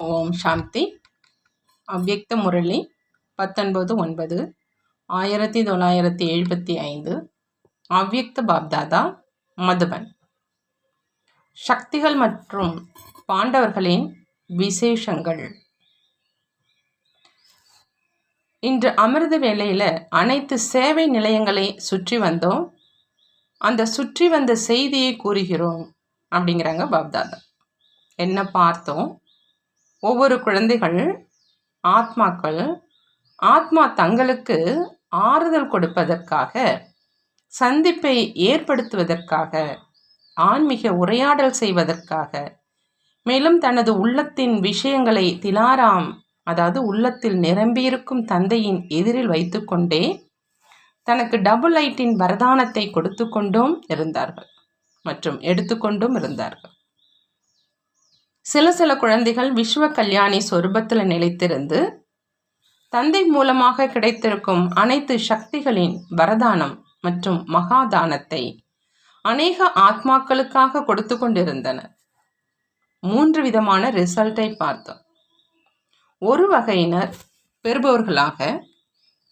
ஓம் சாந்தி. அவ்யக்த முரளி பத்தொன்பது ஒன்பது ஆயிரத்தி தொள்ளாயிரத்தி எழுபத்தி ஐந்து. அவ்யக்த பாப்தாதா மதுபன். சக்திகள் மற்றும் பாண்டவர்களின் விசேஷங்கள். இன்று அமிர்த வேளையில் அனைத்து சேவை நிலையங்களை சுற்றி வந்தோம். அந்த சுற்றி வந்த செய்தியை கூறுகிறோம் அப்படிங்கிறாங்க பாப்தாதா. என்ன பார்த்தோம்? ஒவ்வொரு குழந்தைகள் ஆத்மாக்கள் ஆத்மா தங்களுக்கு ஆறுதல் கொடுப்பதற்காக சந்திப்பை ஏற்படுத்துவதற்காக ஆன்மீக உரையாடல் செய்வதற்காக மேலும் தனது உள்ளத்தின் விஷயங்களை திலாராம் அதாவது உள்ளத்தில் நிரம்பியிருக்கும் தந்தையின் எதிரில் வைத்துக்கொண்டே தனக்கு டபுள் லைட்டின் வரதானத்தை கொடுத்து கொண்டும் இருந்தார்கள் மற்றும் எடுத்துக்கொண்டும் இருந்தார்கள். சில சில குழந்தைகள் விஸ்வ கல்யாணி சொரூபத்தில் நிலைத்திருந்து தந்தை மூலமாக கிடைத்திருக்கும் அனைத்து சக்திகளின் வரதானம் மற்றும் மகாதானத்தை அநேக ஆத்மாக்களுக்காக கொடுத்து கொண்டிருந்தனர். மூன்று விதமான ரிசல்ட்டை பார்த்தோம். ஒரு வகையினர் பெறுபவர்களாக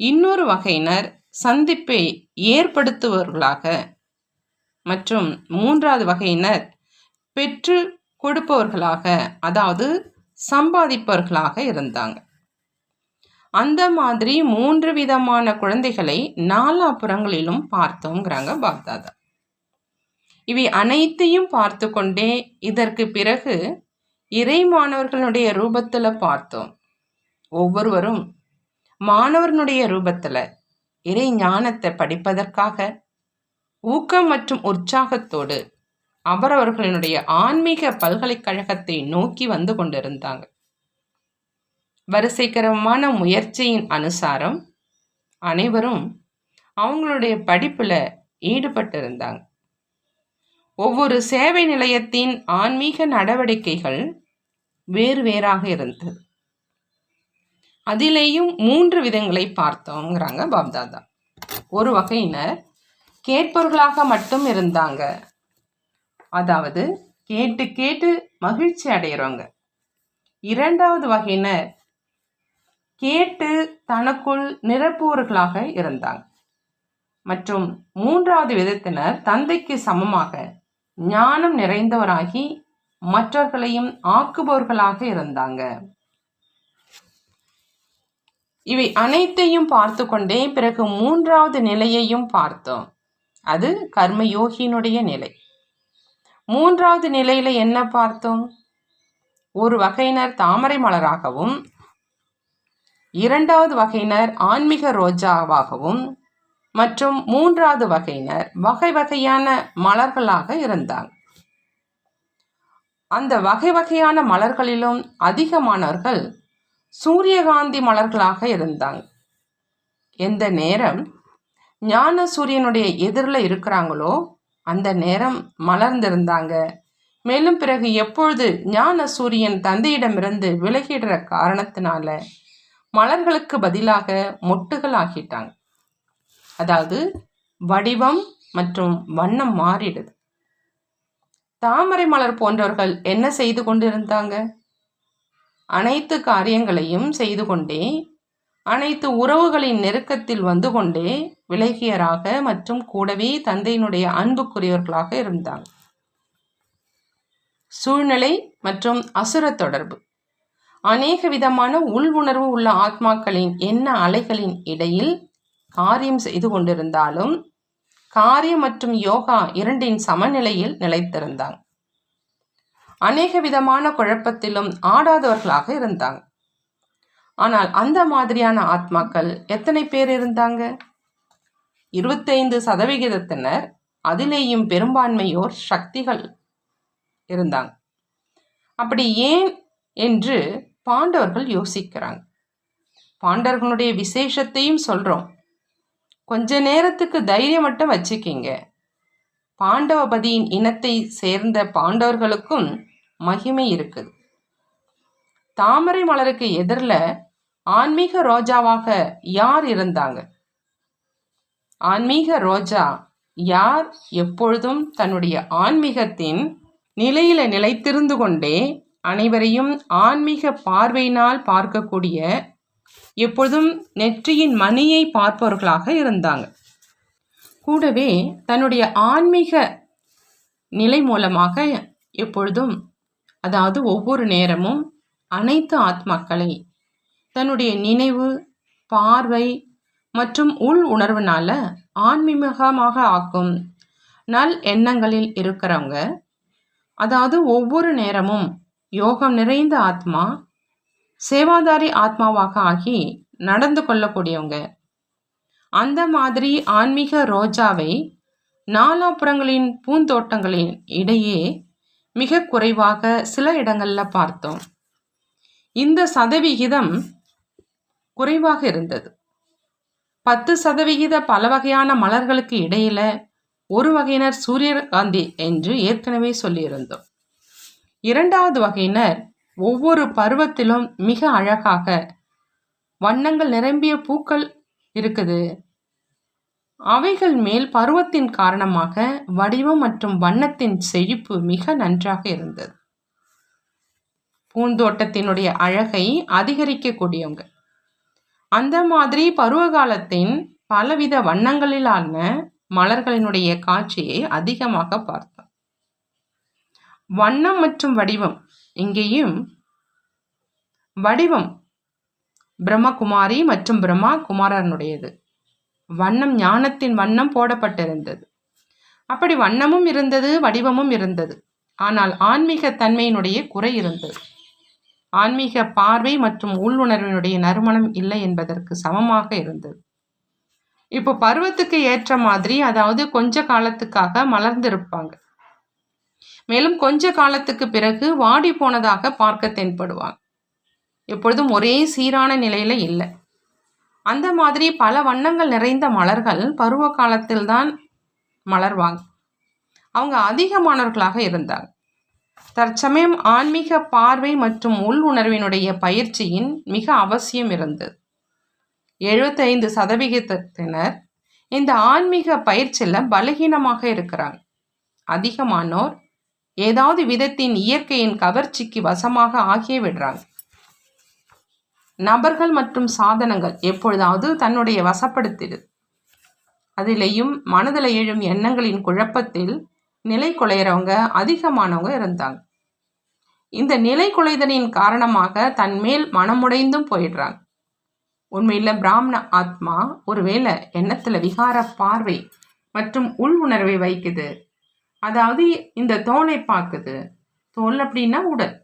இன்னொரு வகையினர் சந்திப்பை ஏற்படுத்துபவர்களாக மற்றும் மூன்றாவது வகையினர் பெற்று கொடுப்பவர்களாக அதாவது சம்பாதிப்பவர்களாக இருந்தாங்க. அந்த மாதிரி மூன்று விதமான குழந்தைகளை நாலாபுறங்களிலும் பார்த்தோங்கிறாங்க பாக்தாதா இவை அனைத்தையும் பார்த்து கொண்டே இதற்கு பிறகு இறை மாணவர்களுடைய ரூபத்தில் பார்த்தோம். ஒவ்வொருவரும் மாணவர்களுடைய ரூபத்தில் இறை ஞானத்தை படிப்பதற்காக ஊக்கம் மற்றும் உற்சாகத்தோடு அவரவர்களினுடைய ஆன்மீக பல்கலைக்கழகத்தை நோக்கி வந்து கொண்டிருந்தாங்க. வரிசைக்கரமான முயற்சியின் அனுசாரம் அனைவரும் அவங்களுடைய படிப்பில் ஈடுபட்டிருந்தாங்க. ஒவ்வொரு சேவை நிலையத்தின் ஆன்மீக நடவடிக்கைகள் வேறு வேறாக இருந்தது. அதிலேயும் மூன்று விதங்களை பார்த்தோங்கிறாங்க பாப்தாதா. ஒரு வகையினர் கேட்பவர்களாக மட்டும் இருந்தாங்க. அதாவது கேட்டு கேட்டு மகிழ்ச்சி அடைகிறவங்க இரண்டாவது வகையினர் கேட்டு தனக்குள் நிரப்புவர்களாக இருந்தாங்க. மற்றும் மூன்றாவது விதத்தினர் தந்தைக்கு சமமாக ஞானம் நிறைந்தவராகி மற்றவர்களையும் ஆக்குபவர்களாக இருந்தாங்க. இவை அனைத்தையும் பார்த்து கொண்டே பிறகு மூன்றாவது நிலையையும் பார்த்தோம். அது கர்மயோகியினுடைய நிலை. மூன்றாவது நிலையில் என்ன பார்த்தோம்? ஒரு வகையினர் தாமரை மலராகவும் இரண்டாவது வகையினர் ஆன்மீக ரோஜாவாகவும் மற்றும் மூன்றாவது வகையினர் வகை வகையான மலர்களாக இருந்தாங்க. அந்த வகை வகையான மலர்களிலும் அதிகமானவர்கள் சூரியகாந்தி மலர்களாக இருந்தாங்க. எந்த நேரம் ஞான சூரியனுடைய எதிரில் இருக்கிறாங்களோ அந்த நேரம் மலர்ந்திருந்தாங்க. மேலும் பிறகு எப்பொழுது ஞான சூரியன் தந்தையிடமிருந்து விலகிடுற காரணத்தினால மலர்களுக்கு பதிலாக மொட்டுகள் ஆகிட்டாங்க. அதாவது வடிவம் மற்றும் வண்ணம் மாறிடுது. தாமரை மலர் போன்றவர்கள் என்ன செய்து கொண்டிருந்தாங்க? அனைத்து காரியங்களையும் செய்து கொண்டே அனைத்து உறவுகளின் நெருக்கத்தில் வந்து கொண்டே விலகியராக மற்றும் கூடவே தந்தையினுடைய அன்புக்குரியவர்களாக இருந்தாங்க சூழ்நிலை மற்றும் அசுர தொடர்பு. அநேக விதமான உள் உணர்வு உள்ள ஆத்மாக்களின் எண்ண அலைகளின் இடையில் காரியம் செய்து கொண்டிருந்தாலும் காரியம் மற்றும் யோகா இரண்டின் சமநிலையில் நிலைத்திருந்தாங்க அநேக விதமான குழப்பத்திலும் ஆடாதவர்களாக இருந்தாங்க ஆனால் அந்த மாதிரியான ஆத்மாக்கள் எத்தனை பேர் இருந்தாங்க? இருபத்தைந்து சதவிகிதத்தினர் அதிலேயும் பெரும்பான்மையோர் சக்திகள் இருந்தாங்க. அப்படி ஏன் என்று பாண்டவர்கள் யோசிக்கிறாங்க. பாண்டவர்களுடைய விசேஷத்தையும் சொல்கிறோம் கொஞ்ச நேரத்துக்கு தைரியம் மட்டும் வச்சுக்கிங்க. பாண்டவபதியின் இனத்தை சேர்ந்த பாண்டவர்களுக்கும் மகிமை இருக்குது. தாமரை மலருக்கு எதிரில் ஆன்மீக ரோஜாவாக யார் இருந்தாங்க? ஆன்மீக ரோஜா யார் எப்பொழுதும் தன்னுடைய ஆன்மீகத்தின் நிலையில நிலைத்திருந்து கொண்டே அனைவரையும் ஆன்மீக பார்வையினால் பார்க்கக்கூடிய எப்பொழுதும் நெற்றியின் மணியை பார்ப்பவர்களாக இருந்தாங்க. கூடவே தன்னுடைய ஆன்மீக நிலை மூலமாக எப்பொழுதும் அதாவது ஒவ்வொரு நேரமும் அனைத்து ஆத்மாக்களை தன்னுடைய நினைவு பார்வை மற்றும் உள் உணர்வுனால ஆன்மீகமாக ஆக்கும் நல் எண்ணங்களில் இருக்கிறவங்க அதாவது ஒவ்வொரு நேரமும் யோகம் நிறைந்த ஆத்மா சேவாதாரி ஆத்மாவாக ஆகி நடந்து கொள்ளக்கூடியவங்க. அந்த மாதிரி ஆன்மீக ரோஜாவை நாலாப்புறங்களின் பூந்தோட்டங்களின் இடையே மிக குறைவாக சில இடங்களில் பார்த்தோம். இந்த சதவிகிதம் குறைவாக இருந்தது. பத்து சதவிகித பல வகையான மலர்களுக்கு இடையில ஒரு வகையினர் சூரியகாந்தி என்று ஏற்கனவே சொல்லியிருந்தோம். இரண்டாவது வகையினர் ஒவ்வொரு பருவத்திலும் மிக அழகாக வண்ணங்கள் நிரம்பிய பூக்கள் இருக்குது. அவைகள் மேல் பருவத்தின் காரணமாக வடிவம் மற்றும் வண்ணத்தின் செழிப்பு மிக நன்றாக இருந்தது. பூந்தோட்டத்தினுடைய அழகை அதிகரிக்கக்கூடியவங்க. அந்த மாதிரி பருவ காலத்தின் பலவித வண்ணங்களிலான மலர்களினுடைய காட்சியை அதிகமாக பார்த்தோம். வண்ணம் மற்றும் வடிவம் இங்கேயும் வடிவம் பிரம்மகுமாரி மற்றும் பிரம்மா குமாரனுடையது வண்ணம் ஞானத்தின் வண்ணம் போடப்பட்டிருந்தது. அப்படி வண்ணமும் இருந்தது வடிவமும் இருந்தது. ஆனால் ஆன்மீக தன்மையினுடைய குறை இருந்தது. ஆன்மீக பார்வை மற்றும் உள்ளுணர்வினுடைய நறுமணம் இல்லை என்பதற்கு சமமாக இருந்தது. இப்போ பருவத்துக்கு ஏற்ற மாதிரி அதாவது கொஞ்ச காலத்துக்காக மலர்ந்திருப்பாங்க. மேலும் கொஞ்ச காலத்துக்கு பிறகு வாடி போனதாக பார்க்க தென்படுவாங்க. எப்பொழுதும் ஒரே சீரான நிலையில இல்லை. அந்த மாதிரி பல வண்ணங்கள் நிறைந்த மலர்கள் பருவ காலத்தில்தான் மலர்வாங்க. அவங்க அதிகமானவர்களாக இருந்தாங்க. தற்சமயம் ஆன்மீக பார்வை மற்றும் உள் உணர்வினுடைய பயிற்சியின் மிக அவசியம் இருந்தது. எழுபத்தைந்து சதவிகிதத்தினர் இந்த ஆன்மீக பயிற்சியில் பலகீனமாக இருக்கிறாங்க அதிகமானோர் ஏதாவது விதத்தின் இயற்கையின் கவர்ச்சிக்கு வசமாக ஆகியே விடுறாங்க. நபர்கள் மற்றும் சாதனங்கள் எப்பொழுதாவது தன்னுடைய வசப்படுத்திடுது அதிலேயும் மனதில் எழும் எண்ணங்களின் குழப்பத்தில் நிலை குலையிறவங்க அதிகமானவங்க இருந்தாங்க இந்த நிலை குலைதலின் காரணமாக தன் மேல் மனமுடைந்தும் போயிடுறாங்க. உண்மையில் பிராமண ஆத்மா ஒருவேளை எண்ணத்தில் விகார பார்வை மற்றும் உள் உணர்வை வைக்குது. அதாவது இந்த தோலை பார்க்குது. தோல் அப்படின்னா உடல்.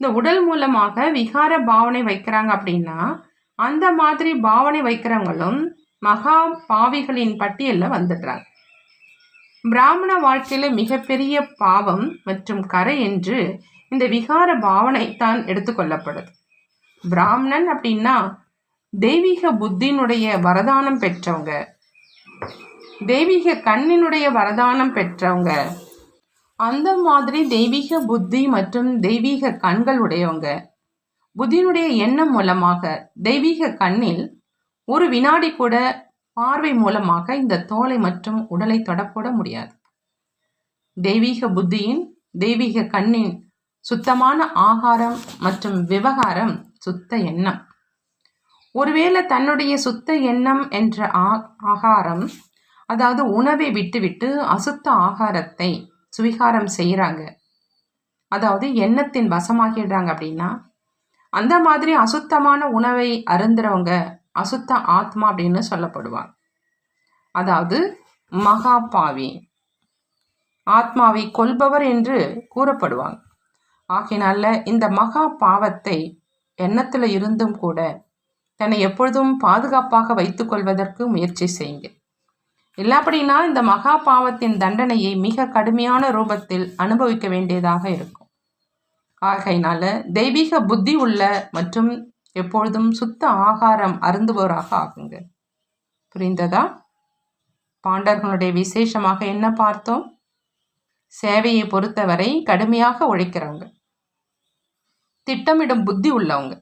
இந்த உடல் மூலமாக விகார பாவனை வைக்கிறாங்க அப்படின்னா அந்த மாதிரி பாவனை வைக்கிறவங்களும் மகா பாவிகளின் பட்டியலில் வந்துடுறாங்க. பிராமண வாழ்க்கையில மிகப்பெரிய பாவம் மற்றும் கரை என்று இந்த விகார பாவனை தான் எடுத்துக்கொள்ளப்படுது பிராமணன் அப்படின்னா தெய்வீக புத்தினுடைய வரதானம் பெற்றவங்க. தெய்வீக கண்ணினுடைய வரதானம் பெற்றவங்க. அந்த மாதிரி தெய்வீக புத்தி மற்றும் தெய்வீக கண்கள் உடையவங்க. புத்தியினுடைய எண்ணம் மூலமாக தெய்வீக கண்ணில் ஒரு வினாடி கூட பார்வை மூலமாக இந்த தோலை மற்றும் உடலை தொடக்கூட முடியாது. தெய்வீக புத்தியின் தெய்வீக கண்ணின் சுத்தமான ஆகாரம் மற்றும் விவகாரம் சுத்த எண்ணம். ஒருவேளை தன்னுடைய சுத்த எண்ணம் என்ற ஆகாரம் அதாவது உணவை விட்டுவிட்டு அசுத்த ஆகாரத்தை சுவிகாரம் செய்கிறாங்க அதாவது எண்ணத்தின் வசமாகிடுறாங்க அப்படின்னா அந்த மாதிரி அசுத்தமான உணவை அருந்துறவங்க அசுத்த ஆத்மா அப்படின்னு சொல்லப்படுவார். அதாவது மகாபாவி. ஆத்மாவை கொல்பவர் என்று கூறப்படுவாங்க. ஆகினால இந்த மகா பாவத்தை எண்ணத்தில் இருந்தும் கூட தன்னை எப்பொழுதும் பாதுகாப்பாக வைத்துக்கொள்வதற்கு முயற்சி செய்யுங்க. இல்லை அப்படின்னா இந்த மகா பாவத்தின் தண்டனையை மிக கடுமையான ரூபத்தில் அனுபவிக்க வேண்டியதாக இருக்கும். ஆகையினால தெய்வீக புத்தி உள்ள மற்றும் எப்பொழுதும் சுத்த ஆகாரம் அருந்துபவராக ஆகுங்க. புரிந்ததா? பாண்டர்களுடைய விசேஷமாக என்ன பார்த்தோம்? சேவையை பொறுத்தவரை கடுமையாக உழைக்கிறவங்க திட்டமிடும் புத்தி உள்ளவங்க.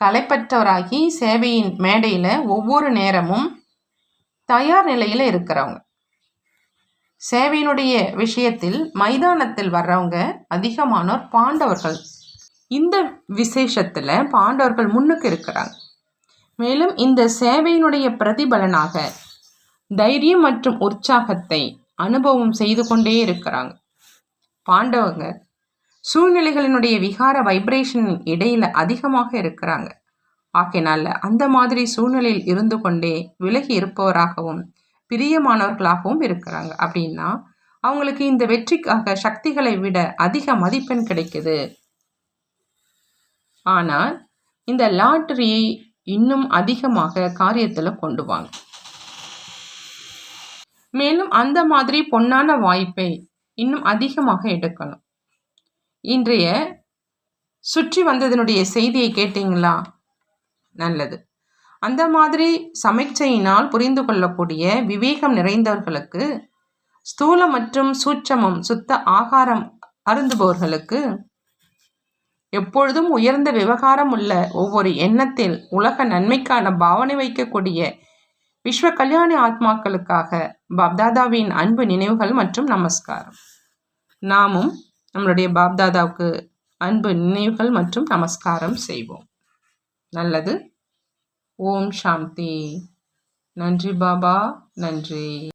கலைப்பற்றவராகி சேவையின் மேடையில் ஒவ்வொரு நேரமும் தயார் நிலையில் இருக்கிறவங்க. சேவையினுடைய விஷயத்தில் மைதானத்தில் வர்றவங்க அதிகமானோர் பாண்டவர்கள். இந்த விசேஷத்தில் பாண்டவர்கள் முன்னுக்கு இருக்கிறாங்க. மேலும் இந்த சேவையினுடைய பிரதிபலனாக தைரியம் மற்றும் உற்சாகத்தை அனுபவம் செய்து கொண்டே இருக்கிறாங்க. பாண்டவங்க சூழ்நிலைகளினுடைய விகார வைப்ரேஷன் இடையில் அதிகமாக இருக்கிறாங்க. ஆகையினால அந்த மாதிரி சூழ்நிலையில் இருந்து கொண்டே விலகி இருப்பவராகவும் பிரியமானவர்களாகவும் இருக்கிறாங்க. அப்படின்னா அவங்களுக்கு இந்த வெற்றிக்காக சக்திகளை விட அதிக மதிப்பெண் கிடைக்குது. ஆனால் இந்த லாட்டரியை இன்னும் அதிகமாக காரியத்தில் கொண்டு வாங்க மேலும் அந்த மாதிரி பொன்னான வாய்ப்பை இன்னும் அதிகமாக எடுக்கணும். இன்றைய சுற்றி வந்ததனுடைய செய்தியை கேட்டீங்களா? நல்லது. அந்த மாதிரி சமைச்சையினால் புரிந்து கொள்ளக்கூடிய விவேகம் நிறைந்தவர்களுக்கு ஸ்தூல மற்றும் சூட்சமம் சுத்த ஆகாரம் அருந்துபவர்களுக்கு எப்பொழுதும் உயர்ந்த விவகாரம் உள்ள ஒவ்வொரு எண்ணத்தில் உலக நன்மைக்கான பாவனை வைக்கக்கூடிய விஸ்வ கல்யாணி ஆத்மாக்களுக்காக பாப்தாதாவின் அன்பு நினைவுகள் மற்றும் நமஸ்காரம். நாமும் நம்மளுடைய பாப்தாதாவுக்கு அன்பு நினைவுகள் மற்றும் நமஸ்காரம் செய்வோம். நல்லது. ஓம் சாந்தி. நன்றி பாபா. நன்றி.